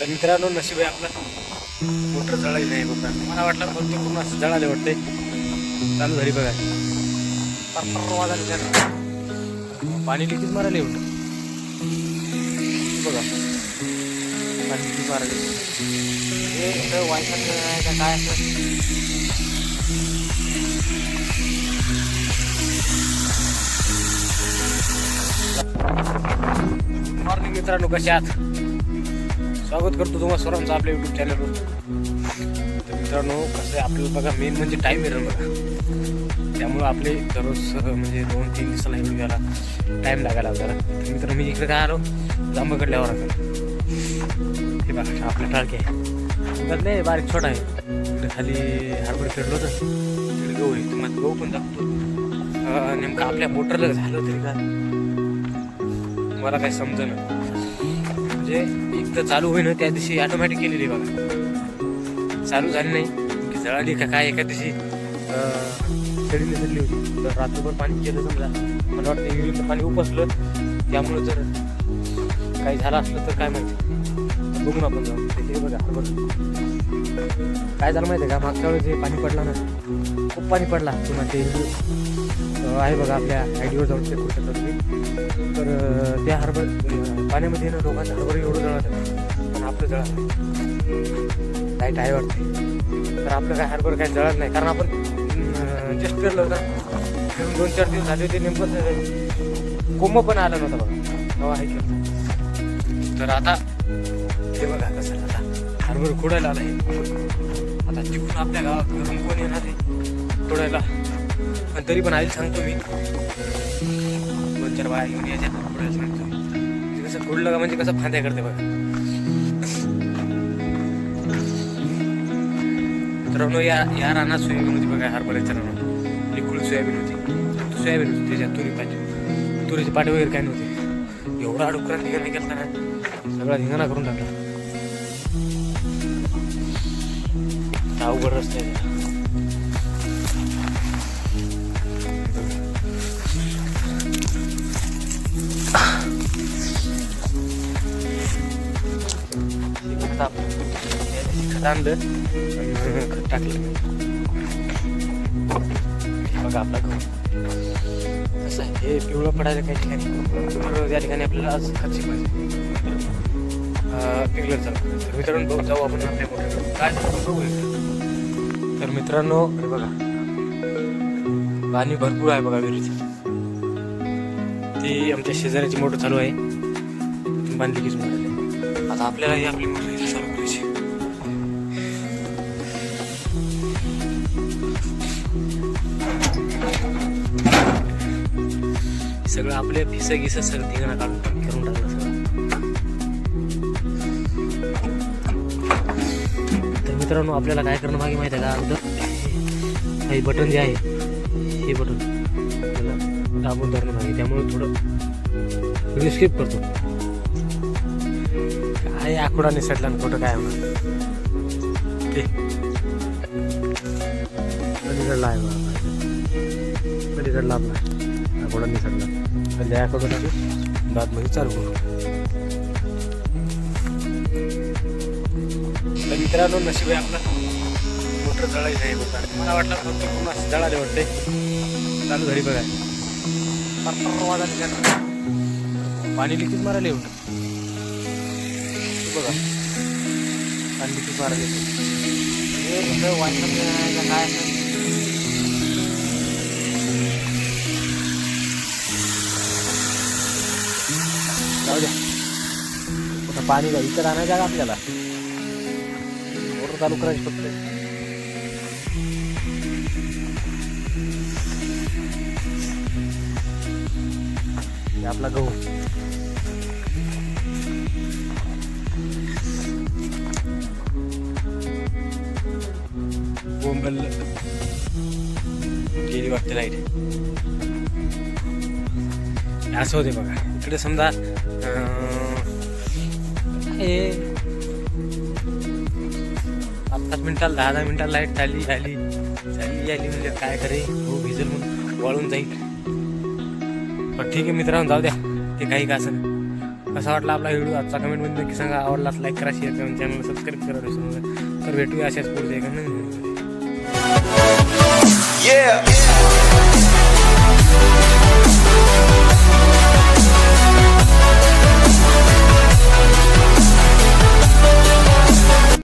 तर मित्रांनो नशीब आहे आपलं. मोटर जळाली नाही बघा. मला वाटलं पण ते पूर्ण असं जळाले वाटते चालू झाली बघा. पार पार त्यानं. पाणी लिकीच मारायला एवढं बघा. पाणी लिकीच मारायला हे इथं वायफाय आहे का काय असं? मॉर्निंग मित्रांनो कशा आहात? स्वागत करतो तुम्हाला सर्वांचं आपल्या युट्यूब चॅनलवर तर मित्रांनो कसं आहे आपल्याला बघा मेन म्हणजे टाईम आहे बघा. त्यामुळं आपले दररोज म्हणजे दोन तीन दिवसाला व्हिडिओ घ्यायला टाईम लागायला आपल्याला तर मित्र मी इकडे काय आलो जांभकडल्यावर हे बघा आपलं टाळके आहे. नाही बारीक छोटा आहे. इकडे खाली हरभर फिरलो तर तिकडे गहू आहे. तुम्हाला गहू पण दाखवतो. नेमकं आपल्या मोटरला झालं तरी का मला काही समजेना म्हणजे एक तर चालू होईना त्या दिवशी ऑटोमॅटिक केलेली बघा. चालू झाली नाही. की जळाली का काय एका दिवशी चढली चढली होती. तर रात्रभर पाणी केलं समजा. मला वाटतं पाणी उपसलं. त्यामुळे जर काही झालं असलं तर काय माहिती. बघून आपण जाऊ. ते बघा बघा. काय झालं माहिती आहे का? मागच्या वेळेस जे पाणी पडलं ना खूप पाणी पडला. पुन्हा ते आहे बघा आपल्या आयडीवर जाऊन चेक करू शकता तुम्ही. तर त्या हरभर पाण्यामध्ये ना लोकांचं हरभर एवढं जळत पण आपलं जळत लाइट आहे वाटते. तर आपलं काय हरभर काय जळत नाही. कारण आपण जस्ट फिरलं होतं. दोन चार दिवस झाले होते नेमकं कोंब पण आलं नव्हतं बघा. नवा आहे तर आता हे बघा कसं आता हरभर खोडायला आलाय. आता तिकडून आपल्या गावात घरून कोण येणार आहे? खोडायला पण तरी पण आधी सांगतो मी. दोन चार बाया घेऊन यायच्या. खोडायला सांगतो. मी कसं खोडलं का म्हणजे कसं फांद्या करते बघा. मित्रांनो या या रानात सोयाबीन होती बघा हरभऱ्याच्या रानात. लिक्विड सोयाबीन होती. सोयाबीन होती त्याच्यात तुरी पाहिजे. तुरीचे पाटे वगैरे काय नव्हती. एवढा डुकरा धिंगाणा केला ना. सगळा धिंगाणा करून टाकला. अवघड रस्ते. आहे. खत आप- खत आणलं खत टाकलं बघा आपला गहू. कसं आहे? हे पिवळं पडायला काही ठिकाणी तर ठिकाणी आपल्याला आज पिकलर चालू तर मित्रांनो बघ जाऊ आपण आपल्या मोठ्या काय तर मित्रांनो बघा. पाणी भरपूर आहे बघा विहिरीचं. ती आमच्या शेजाऱ्याची मोटर चालू आहे. बांधली की मोटर आता आपल्याला ही आपली मोटर इथे चालू करायची सगळं आपले फिस गिस सगळं ठिकाणा काढून करून टाकलं मित्रांनो आपल्याला काय करणं मागे माहिती आहे का? हे बटन जे आहे हे बटन त्याला दाबून धरणं मागे. त्यामुळे थोडं व्हिडिओ स्किप करतो. काय आकुडा निसटला आणि कुठं काय होणार? ते. पलीकडला आहे बघा पलीकडला आपला? आकुडा निसटला तर त्या आकुडा दातमध्ये चालू करू. तर मित्रांनो नशीब आहे आपलं मोटर जळाली नाही बघा. मला वाटलं फक्त पूर्ण जळाले वाटते. चालू झाली बघा. पार वाजायला पाणी लिकीच मारायला एवढं बघा. पाणी लिकीच मारायला येतो वाटलं काय जाऊ द्या. पाणी इतर आणायचं का आपल्याला. चालू करायची फक्त. आपला गहू. बोंबल. गेली वाटते लाइट असं होते बघा. इकडे समजा हे पाच मिनिटाला दहा दहा मिनिटाला लाइट झाली आली. झाली आली म्हणजे काय करे? हो भिजल म्हणून वाळून जाईल पण ठीक आहे मित्रांनो जाऊ द्या. ते काही का असं? कसा वाटला आपला व्हिडिओ? आजचा कमेंटमध्ये नक्की सांगा. आवडला लाईक करा शेअर करा चॅनल सबस्क्राईब करा. विसरू नका तर भेटूया अशाच पुढच्या एका नवीन Yeah.